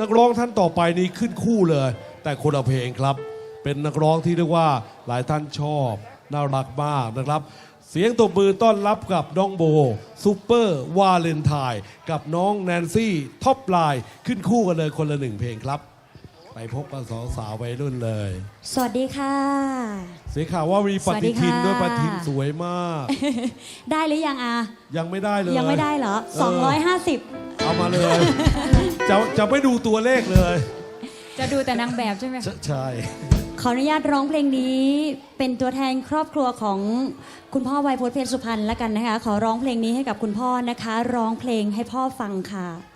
นักร้องท่านต่อไปนี้ขึ้นคู่เลย แต่คนละเพลงครับ เป็นนักร้องที่เรียกว่าหลายท่านชอบ น่ารักมากนะครับ เสียงตบมือต้อนรับกับน้องโบซูเปอร์วาเลนไทน์กับน้องแนนซี่ท็อปไลน์ขึ้นคู่กันเลยคนละหนึ่งเพลงครับ ไปพบกับสองสาววัยรุ่นเลย สวัสดีค่ะ เสียข่าวว่ามีปฏิทินสวัสดีค่ะ ด้วยปฏิทินสวยมาก ได้หรือยังอายังไม่ได้เลยยังไม่ได้เหรอเออ250 เอามาเลย จะจะไม่ดูตัวเลขเลย จะดูแต่นางแบบใช่ไหมใช่ใช่ ขออนุญาตร้องเพลงนี้เป็นตัวแทนครอบครัวของคุณพ่อวัยพจน์เพชรสุพรรณแล้วกันนะคะ ขอร้องเพลงนี้ให้กับคุณพ่อนะคะ ร้องเพลงให้พ่อฟังค่ะจะ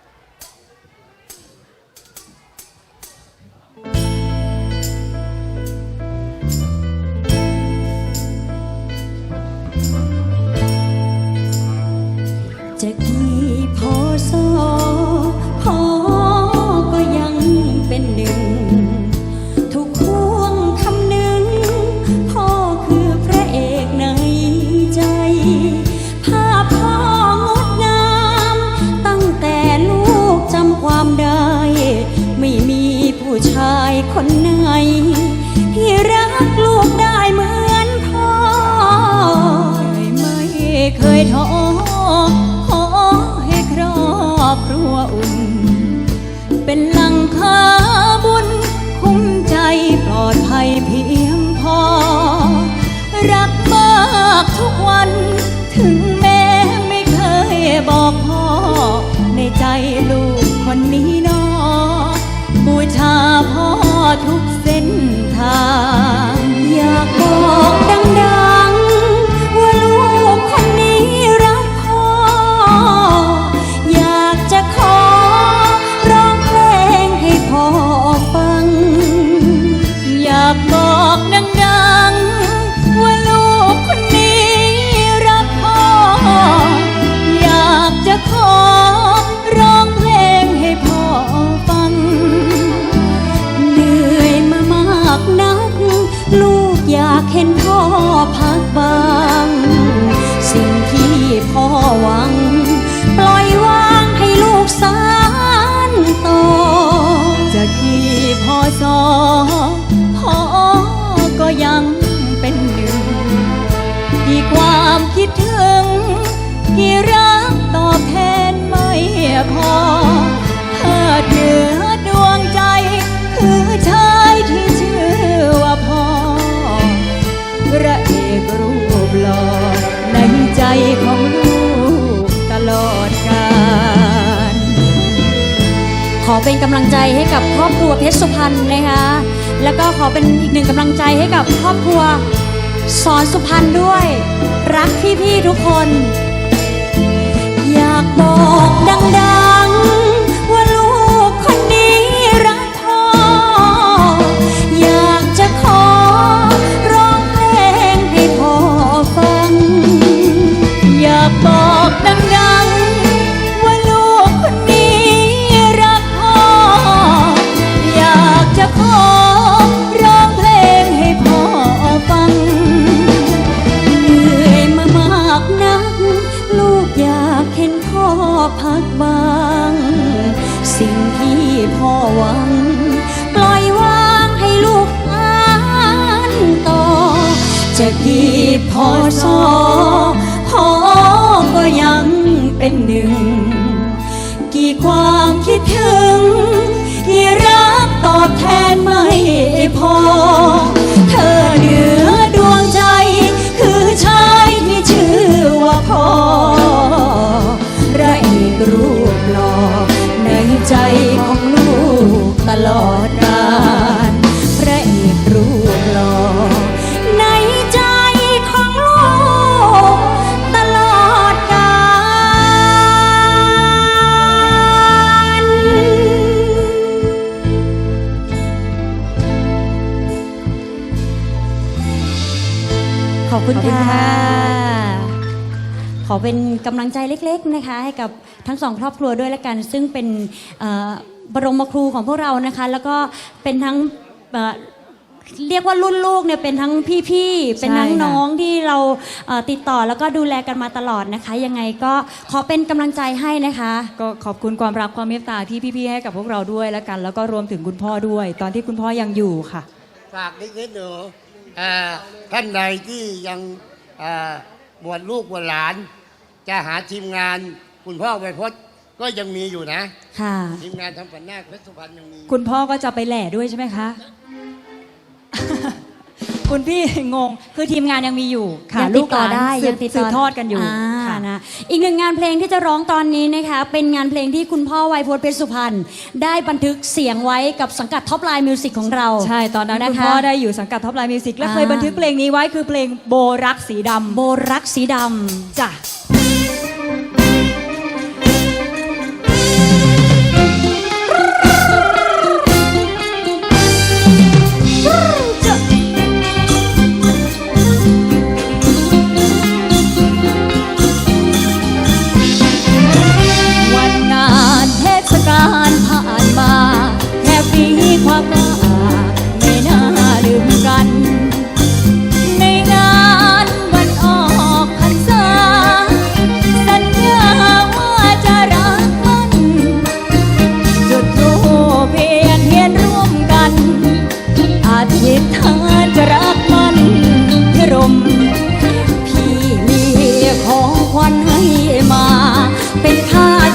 ใจลูกคนนี้นอบูชาพ่อทุกเส้นทาง ไม่อเธอเหนือดวงใจ คือชายที่ชื่อว่าพ่อพระเอกรูปหล่อในใจของลูกตลอดกาลขอเป็นกำลังใจให้กับครอบครัวเพชรสุพรรณนะคะแล้วก็ขอเป็นอีกหนึ่งกำลังใจให้กับครอบครัวสอนสุพรรณด้วย รักพี่ๆทุกคน อยากบอกดังๆ สิ่งที่พ่อหวัง ปล่อยวางให้ลูกอ่านต่อ จะกี่พอสอพ่อก็ยังเป็นหนึ่ง กี่ความคิดถึง ที่รักตอบแทนไม่พอ คุณค่ะขอเป็นกำลังใจเล็กๆนะคะ ให้กับทั้งสองครอบครัวด้วยละกัน ซึ่งเป็นเอ่อบรมครูของพวกเรานะคะ แล้วก็เป็นทั้งเอ่อเรียกว่ารุ่นลูกเนี่ยเป็นทั้งพี่ๆ เป็นทั้งใช่ค่ะน้องที่เราเอ่อติดต่อแล้วก็ดูแลกันมาตลอดนะคะ ยังไงก็ขอเป็นกำลังใจให้นะคะ ก็ขอบคุณความรักความเมตตาที่พี่ๆให้กับพวกเราด้วยแล้วกัน แล้วก็รวมถึงคุณพ่อด้วย ตอนที่คุณพ่อยังอยู่ค่ะ ฝากนิดๆหนูอ่า ท่านใดที่ยังอ่าบวชลูกบวชหลาน จะหาทีมงานคุณพ่อไปพจน์ก็ยังมีอยู่นะ ค่ะ ทีมงานทำฝันนาคเพชรสุพรรณยังมี คุณพ่อก็จะไปแหล่ด้วยใช่ไหมคะ คุณพี่งง คือทีมงานยังมีอยู่ค่ะยังลูติดกหต่อลานได้สืยับงติดสืต่บทอดกันอยู่าค่ะ นะอีกหนึ่งงานเพลงที่จะร้องตอนนี้นะคะ เป็นงานเพลงที่คุณพ่อไวยพจน์เพชรสุพรรณได้บันทึกเสียงไว้กับสังกัดท็อปไลน์มิวสิกของเราใช่ตอนนั้นนะคุณคะพ่อได้อยู่สังกัดท็อปไลน์มิวสิกและอ่า เคยบันทึกเพลงนี้ไว้คือเพลงโบรักสีดำโบรักสีดำจ้ะ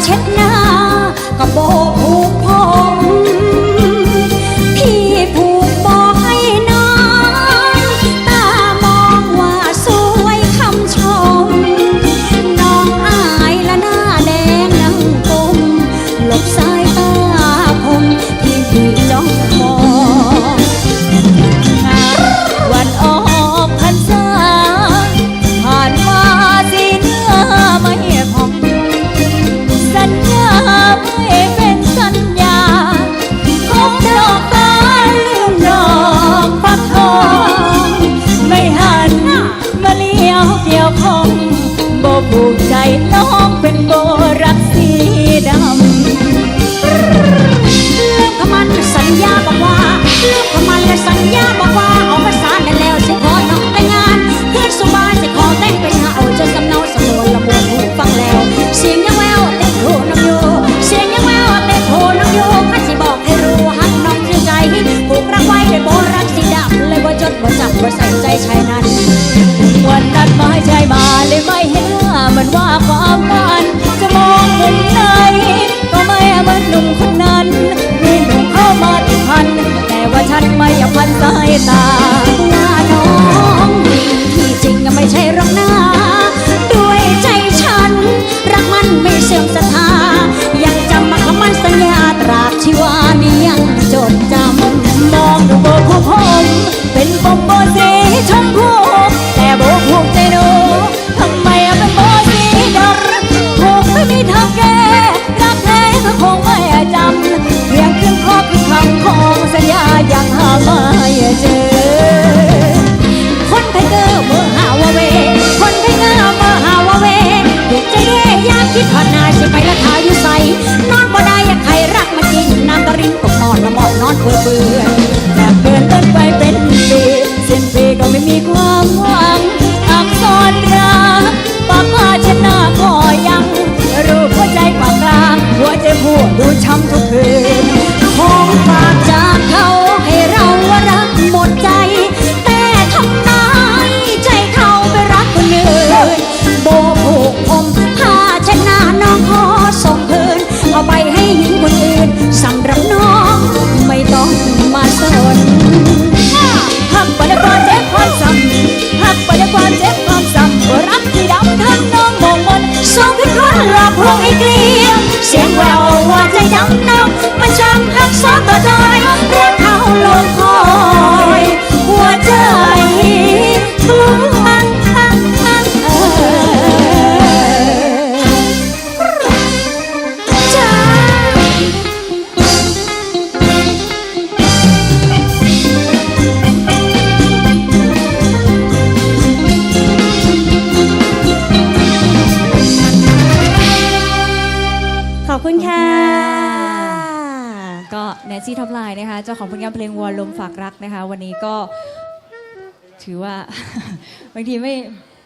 ผ้ ยวเกี่ยวข้องโบผูกใจน้องเป็นบ ไม่อยากพันสายตาหน้า สองเป็นคนหลอกลวงอีกเลียงเสียงแววว่าใจดำน้องมันช้ำหักซ้อนต่อใจ น์นะคะเจ้าของผลงานเพลงวัวลมฝากรักนะคะ วันนี้ก็ถือว่า บางทีไม่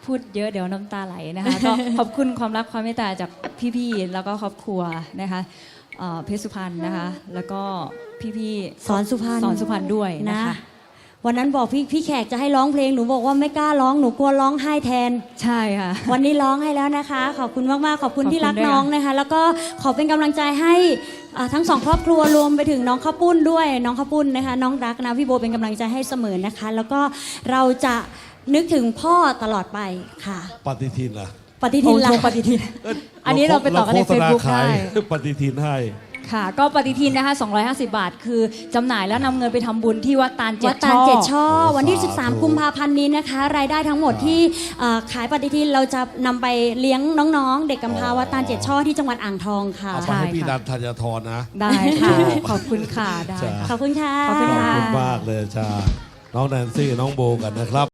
พูดเยอะเดี๋ยวน้ำตาไหลนะคะก็ขอบคุณความรักความเมตตาจากพี่ๆแล้วก็ครอบครัวนะคะเอ่อเพชรสุพรรณนะคะ แล้วก็พี่ๆสอนสุพรรณสอนสุพรรณด้วยนะนะคะ วันนั้นบอกพี่พี่แขกจะให้ร้องเพลงหนูบอกว่าไม่กล้าร้องหนูกลัวร้องไห้แทน ใช่ค่ะ วันนี้ร้องให้แล้วนะคะ ขอบคุณมากๆขอบคุณขอบคุณที่รักด้วยน้องนะคะ แล้วก็ขอเป็นกำลังใจให้อ่าทั้งสองครอบครัวรวมไปถึงน้องข้าวปุ้นด้วย น้องข้าวปุ้นนะคะ น้องรักนะพี่โบเป็นกำลังใจให้เสมอนะคะ แล้วก็เราจะนึกถึงพ่อตลอดไปค่ะ ปฏิทินล่ะปฏิทินโอ้ละโชว์ปฏิทินเอันนี้เราไปต่อกันในโฆษณา Facebook ขายได้ปฏิทินให้ ค่ะ ก็ปฏิทินนะคะ 250 บาท คือจำหน่ายแล้วนำเงินไปทำบุญที่วัดตาลเจ็วัดดตาลช่อเจ็ดช่อโอ้วันที่สาธุ13 กุมภาพันธ์นี้นะคะ รายได้ทั้งหมดที่เอ่อขายปฏิทินเราจะนำไปเลี้ยงน้องๆ เด็กกำพร้าวัดตาลเจ็ดช่อที่จังหวัดอ่างทองค่ะ เอาใช่มาให้พี่ค่ะนันธัญทรนะ ได้ค่ะชอบขอบคุณค่ะ ได้จ้ะค่ะ ขอบคุณค่ะ ขอบขคุอบณค่ะ คุณมากเลยจ้าน้องแนนซี่กับน้องโบกันนะครับ